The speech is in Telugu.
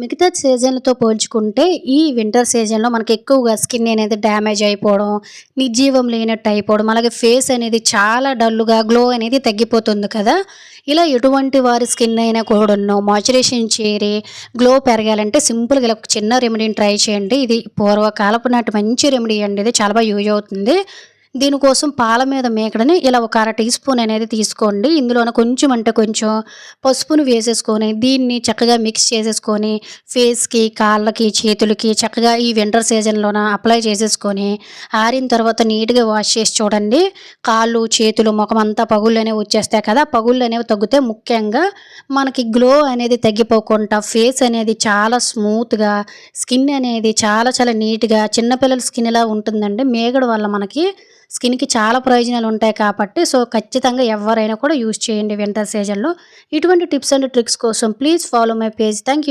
మిగతా సీజన్లతో పోల్చుకుంటే ఈ వింటర్ సీజన్లో మనకి ఎక్కువగా స్కిన్ అనేది డ్యామేజ్ అయిపోవడం నిర్జీవం లేనట్టు అయిపోవడం అలాగే ఫేస్ అనేది చాలా డల్లుగా గ్లో అనేది తగ్గిపోతుంది కదా. ఇలా ఎటువంటి వారి స్కిన్ అయినా కూడా మాయిశ్చరైజేషన్ చేరి గ్లో పెరగాలంటే సింపుల్గా ఇలా ఒక చిన్న రెమెడీని ట్రై చేయండి. ఇది పూర్వకాలపు నాటి మంచి రెమెడీ అండి. ఇది చాలా బాగా యూజ్ అవుతుంది. దీనికోసం పాల మీద మేకడని ఇలా ఒక అర టీ స్పూన్ అనేది తీసుకోండి. ఇందులోన కొంచెం అంటే కొంచెం పసుపును వేసేసుకొని దీన్ని చక్కగా మిక్స్ చేసేసుకొని ఫేస్కి కాళ్ళకి చేతులకి చక్కగా ఈ వింటర్ సీజన్లోన అప్లై చేసేసుకొని ఆరిన తర్వాత నీట్గా వాష్ చేసి చూడండి. కాళ్ళు చేతులు ముఖం అంతా పగుళ్ళు అనేవి వచ్చేస్తాయి కదా పగుళ్ళు అనేవి తగ్గితే ముఖ్యంగా మనకి గ్లో అనేది తగ్గిపోకుండా ఫేస్ అనేది చాలా స్మూత్గా స్కిన్ అనేది చాలా చాలా నీట్గా చిన్నపిల్లల స్కిన్ ఇలా ఉంటుందండి మేగడ వల్ల మనకి స్కిన్కి చాలా ప్రయోజనాలు ఉంటాయి కాబట్టి సో ఖచ్చితంగా ఎవరైనా కూడా యూజ్ చేయండి వింటర్ సీజన్లో. ఇటువంటి టిప్స్ అండ్ ట్రిక్స్ కోసం please follow my page. Thank you